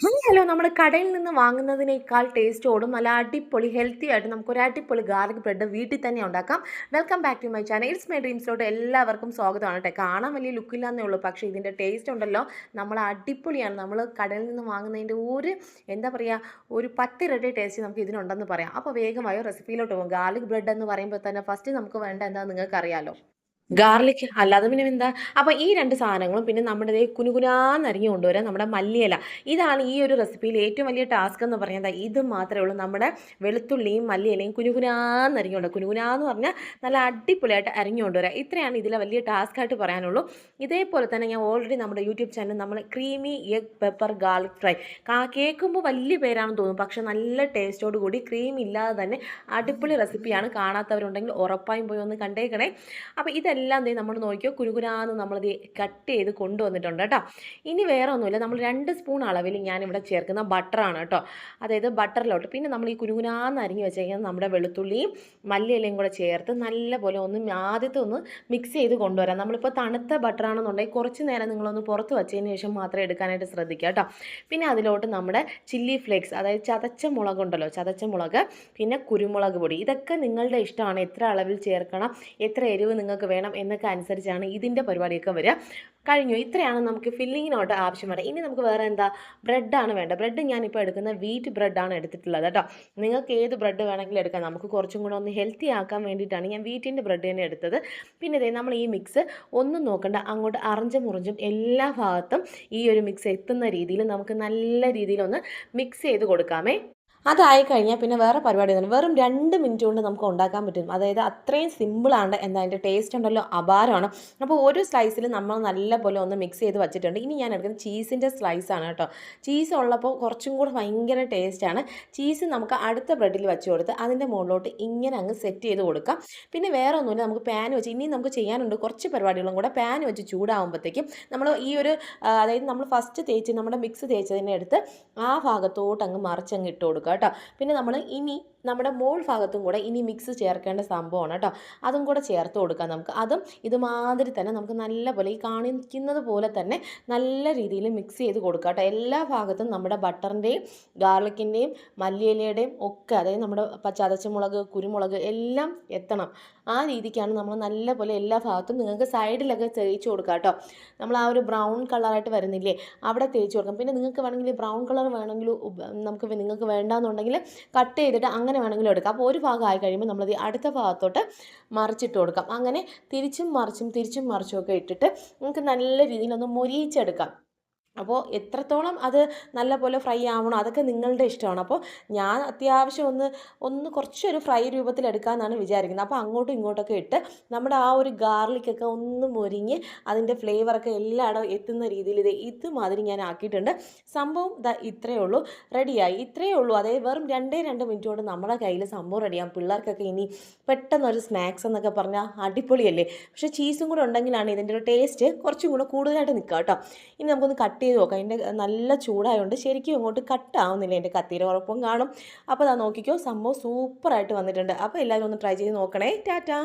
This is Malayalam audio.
ഹലോ നമ്മൾ കടയിൽ നിന്ന് വാങ്ങുന്നതിനേക്കാൾ ടേസ്റ്റോടും നല്ല അടിപൊളി ഹെൽത്തി ആയിട്ട് നമുക്ക് ഒരു അടിപൊളി ഗാർലിക് ബ്രെഡ് വീട്ടിൽ തന്നെ ഉണ്ടാക്കാം. Welcome back to my channel it's my ഡ്രീംസിലോട്ട് എല്ലാവർക്കും സ്വാഗതമാണ് കേട്ടോ. കാണാൻ വലിയ ലുക്കില്ലാന്നേ ഉള്ളൂ. പക്ഷേ ഇതിന്റെ ടേസ്റ്റ് ഉണ്ടല്ലോ. നമ്മൾ അടിപൊളിയാണ്. നമ്മൾ കടയിൽ നിന്ന് വാങ്ങുന്നതിന്റെ ഒരു എന്താ പറയുക ഒരു പത്തിരട്ടി ടേസ്റ്റ് നമുക്ക് ഇതിനുണ്ടെന്ന് പറയാം. അപ്പോൾ വേഗമായോ റെസിപ്പിയിലോട്ട് പോകും. ഗാർലിക് ബ്രെഡ് എന്ന് പറയുമ്പോൾ തന്നെ ഫസ്റ്റ് നമുക്ക് വേണ്ട എന്താ നിങ്ങൾക്ക് അറിയാലോ ഗാർലിക് അല്ലാതെ പിന്നെ എന്താ? അപ്പോൾ ഈ രണ്ട് സാധനങ്ങളും പിന്നെ നമ്മുടെ ഇതേ കുനുകുനാന്നരിഞ്ഞ് കൊണ്ടുവരാൻ നമ്മുടെ മല്ലിയില. ഇതാണ് ഈ ഒരു റെസിപ്പിയിൽ ഏറ്റവും വലിയ ടാസ്ക് എന്ന് പറയുന്നത് ഇത് മാത്രമേ ഉള്ളൂ. നമ്മുടെ വെളുത്തുള്ളിയും മല്ലിയിലയും കുനുകുനാന്നരിഞ്ഞ് കൊണ്ട് കുനുകുനാന്ന് പറഞ്ഞാൽ നല്ല അടിപൊളിയായിട്ട് അരിഞ്ഞു കൊണ്ടുവരാം. ഇത്രയാണ് ഇതിലെ വലിയ ടാസ്ക് ആയിട്ട് പറയാനുള്ളൂ. ഇതേപോലെ തന്നെ ഞാൻ ഓൾറെഡി നമ്മുടെ യൂട്യൂബ് ചാനൽ നമ്മൾ creamy egg pepper garlic fry കാ കേൾക്കുമ്പോൾ വലിയ പേരാണെന്ന് തോന്നും. പക്ഷേ നല്ല ടേസ്റ്റോട് കൂടി ക്രീം ഇല്ലാതെ തന്നെ അടിപൊളി റെസിപ്പിയാണ് കാണാത്തവരുണ്ടെങ്കിൽ ഉറപ്പായും പോയി ഒന്ന് കണ്ടേക്കണേ. അപ്പോൾ ഇതെല്ലാം ദേ നമ്മൾ നോക്കിയോ? കുരുകുരാന്ന് നമ്മളത് കട്ട് ചെയ്ത് കൊണ്ടുവന്നിട്ടുണ്ട് കേട്ടോ. ഇനി വേറെ ഒന്നുമില്ല നമ്മൾ രണ്ട് സ്പൂൺ അളവിൽ ഞാനിവിടെ ചേർക്കുന്ന ബട്ടറാണ് കേട്ടോ. അതായത് ബട്ടറിലോട്ട്. പിന്നെ നമ്മൾ ഈ കുരുകുരാന്ന് അരിഞ്ഞ് വെച്ചേക്കുന്നത് നമ്മുടെ വെളുത്തുള്ളിയും മല്ലിയിലയും കൂടെ ചേർത്ത് നല്ലപോലെ ഒന്ന് ആദ്യത്തെ ഒന്ന് മിക്സ് ചെയ്ത് കൊണ്ടുവരാം. നമ്മളിപ്പോൾ തണുത്ത ബട്ടറാണെന്നുണ്ടെങ്കിൽ കുറച്ച് നേരം നിങ്ങളൊന്ന് പുറത്ത് വെച്ചതിന് ശേഷം മാത്രം എടുക്കാനായിട്ട് ശ്രദ്ധിക്കുക കേട്ടോ. പിന്നെ അതിലോട്ട് നമ്മുടെ ചില്ലി ഫ്ലേക്സ് അതായത് ചതച്ച മുളകുണ്ടല്ലോ ചതച്ച മുളക് പിന്നെ കുരുമുളക് പൊടി. ഇതൊക്കെ നിങ്ങളുടെ ഇഷ്ടമാണ്. എത്ര അളവിൽ ചേർക്കണം? എത്ര എരിവ് നിങ്ങൾക്ക് വേണം? എന്നൊക്കെ അനുസരിച്ചാണ് ഇതിന്റെ പരിപാടിയൊക്കെ വരിക. കഴിഞ്ഞു. ഇത്രയാണ് നമുക്ക് ഫില്ലിങ്ങിനോട്ട് ആവശ്യം വരിക ഇനി നമുക്ക് വേറെ എന്താ? ബ്രെഡാണ് വേണ്ടത്. ബ്രെഡ് ഞാനിപ്പോൾ എടുക്കുന്ന വീറ്റ് ബ്രെഡാണ് എടുത്തിട്ടുള്ളത് കേട്ടോ. നിങ്ങൾക്ക് ഏത് ബ്രെഡ് വേണമെങ്കിലും എടുക്കാം. നമുക്ക് കുറച്ചും കൂടെ ഒന്ന് ഹെൽത്തി ആക്കാൻ വേണ്ടിയിട്ടാണ് ഞാൻ വീറ്റിന്റെ ബ്രെഡ് തന്നെ എടുത്തത്. പിന്നെ ഇതേ നമ്മൾ ഈ മിക്സ് ഒന്നും നോക്കണ്ട. അങ്ങോട്ട് അറഞ്ചും മുറിഞ്ചും എല്ലാ ഭാഗത്തും ഈ ഒരു മിക്സ് എത്തുന്ന രീതിയിൽ നമുക്ക് നല്ല രീതിയിലൊന്ന് മിക്സ് ചെയ്ത് കൊടുക്കാമേ. അതായി കഴിഞ്ഞാൽ പിന്നെ വേറെ പരിപാടി ഒന്നും വെറും രണ്ട് മിനിറ്റ് കൊണ്ട് നമുക്ക് ഉണ്ടാക്കാൻ പറ്റും. അതായത് അത്രയും സിമ്പിളാണ് എന്താ അതിന്റെ ടേസ്റ്റ് ഉണ്ടല്ലോ അപാരമാണ്. അപ്പോൾ ഒരു സ്ലൈസിൽ നമ്മൾ നല്ലപോലെ ഒന്ന് മിക്സ് ചെയ്ത് വെച്ചിട്ടുണ്ട്. ഇനി ഞാൻ എടുക്കുന്നത് ചീസിന്റെ സ്ലൈസാണ് കേട്ടോ. ചീസ് ഉള്ളപ്പോൾ കുറച്ചും കൂടെ ഭയങ്കര ടേസ്റ്റാണ് ചീസ് നമുക്ക് അടുത്ത ബ്രെഡിൽ വെച്ച് കൊടുത്ത് അതിന്റെ മുകളിലോട്ട് ഇങ്ങനെ അങ്ങ് സെറ്റ് ചെയ്ത് കൊടുക്കാം. പിന്നെ വേറെ ഒന്നുമില്ല നമുക്ക് പാൻ വെച്ച് ഇനി നമുക്ക് ചെയ്യാനുണ്ട് കുറച്ച് പരിപാടികളും കൂടെ. പാൻ വെച്ച് ചൂടാകുമ്പോഴത്തേക്കും നമ്മൾ ഈ ഒരു അതായത് നമ്മൾ ഫസ്റ്റ് തേച്ച് നമ്മുടെ മിക്സ് തേച്ചതിനെ എടുത്ത് ആ ഭാഗത്തോട്ട് അങ്ങ് മറിച്ചങ്ങ് ഇട്ട് കൊടുക്കുക കേട്ടോ. പിന്നെ നമ്മൾ ഇനി നമ്മുടെ മോൾ ഭാഗത്തും കൂടെ ഇനി മിക്സ് ചേർക്കേണ്ട സംഭവമാണ് കേട്ടോ. അതും കൂടെ ചേർത്ത് കൊടുക്കാം നമുക്ക്. അതും ഇതുമാതിരി തന്നെ നമുക്ക് നല്ല പോലെ ഈ കാണിക്കുന്നത് പോലെ തന്നെ നല്ല രീതിയിൽ മിക്സ് ചെയ്ത് കൊടുക്കുക കേട്ടോ. എല്ലാ ഭാഗത്തും നമ്മുടെ ബട്ടറിന്റെയും ഗാർലിക്കിന്റെയും മല്ലിയിലയുടെയും ഒക്കെ അതായത് നമ്മുടെ പ- ചതച്ചമുളക് കുരുമുളക് എല്ലാം എത്തണം. ആ രീതിക്കാണ് നമ്മൾ നല്ല പോലെ എല്ലാ ഭാഗത്തും നിങ്ങൾക്ക് സൈഡിലൊക്കെ തേച്ച് കൊടുക്കുക കേട്ടോ. നമ്മൾ ആ ഒരു ബ്രൗൺ കളറായിട്ട് വരുന്നില്ലേ അവിടെ തേച്ച് കൊടുക്കാം. പിന്നെ നിങ്ങൾക്ക് വേണമെങ്കിൽ ബ്രൗൺ കളർ വേണമെങ്കിൽ നമുക്ക് നിങ്ങൾക്ക് നിങ്ങൾക്ക് വേണ്ടാന്നുണ്ടെങ്കിൽ കട്ട് ചെയ്തിട്ട് അങ്ങനെ വേണമെങ്കിലും എടുക്കാം. അപ്പോൾ ഒരു ഭാഗം ആയി കഴിയുമ്പോൾ നമ്മളത് അടുത്ത ഭാഗത്തോട്ട് മറിച്ചിട്ട് കൊടുക്കാം. അങ്ങനെ തിരിച്ചും മറിച്ചും തിരിച്ചും മറിച്ചും ഒക്കെ ഇട്ടിട്ട് നമുക്ക് നല്ല രീതിയിൽ ഒന്ന് മൊരിയിച്ചെടുക്കാം. അപ്പോൾ എത്രത്തോളം അത് നല്ല പോലെ ഫ്രൈ ആവണോ അതൊക്കെ നിങ്ങളുടെ ഇഷ്ടമാണ്. അപ്പോൾ ഞാൻ അത്യാവശ്യം ഒന്ന് ഒന്ന് കുറച്ചൊരു ഫ്രൈ രൂപത്തിൽ എടുക്കാമെന്നാണ് വിചാരിക്കുന്നത്. അപ്പോൾ അങ്ങോട്ടും ഇങ്ങോട്ടൊക്കെ ഇട്ട് നമ്മുടെ ആ ഒരു ഗാർലിക്കൊക്കെ ഒന്ന് മുരിഞ്ഞ് അതിന്റെ ഫ്ലേവറൊക്കെ എല്ലായിടവും എത്തുന്ന രീതിയിൽ ഇത് ഇതുമാതിരി ഞാൻ ആക്കിയിട്ടുണ്ട്. സംഭവം ദാ ഇത്രയേ ഉള്ളൂ. റെഡിയായി ഇത്രയേ ഉള്ളൂ. അതായത് വെറും രണ്ടേ രണ്ട് മിനിറ്റ് കൊണ്ട് നമ്മുടെ കയ്യിൽ സംഭവം റെഡിയാകും പിള്ളേർക്കൊക്കെ ഇനി പെട്ടെന്നൊരു സ്നാക്സ് എന്നൊക്കെ പറഞ്ഞാൽ അടിപൊളിയല്ലേ? പക്ഷേ ചീസും കൂടെ ഉണ്ടെങ്കിലാണ് ഇതിന്റെ ഒരു ടേസ്റ്റ് കുറച്ചും കൂടെ കൂടുതലായിട്ട് നിൽക്കുക കേട്ടോ. ഇനി നമുക്കൊന്ന് കട്ട് ചെയ്ത് നോക്കാം. അതിന്റെ നല്ല ചൂടായതുകൊണ്ട് ശരിക്കും ഇങ്ങോട്ട് കട്ടാവുന്നില്ല എന്റെ കത്തിയുടെ ഉറപ്പും കാണും. അപ്പോൾ അതാ നോക്കിക്കോ സംഭവം സൂപ്പറായിട്ട് വന്നിട്ടുണ്ട്. അപ്പോൾ എല്ലാവരും ഒന്ന് ട്രൈ ചെയ്ത് നോക്കണേ. ടാറ്റാ.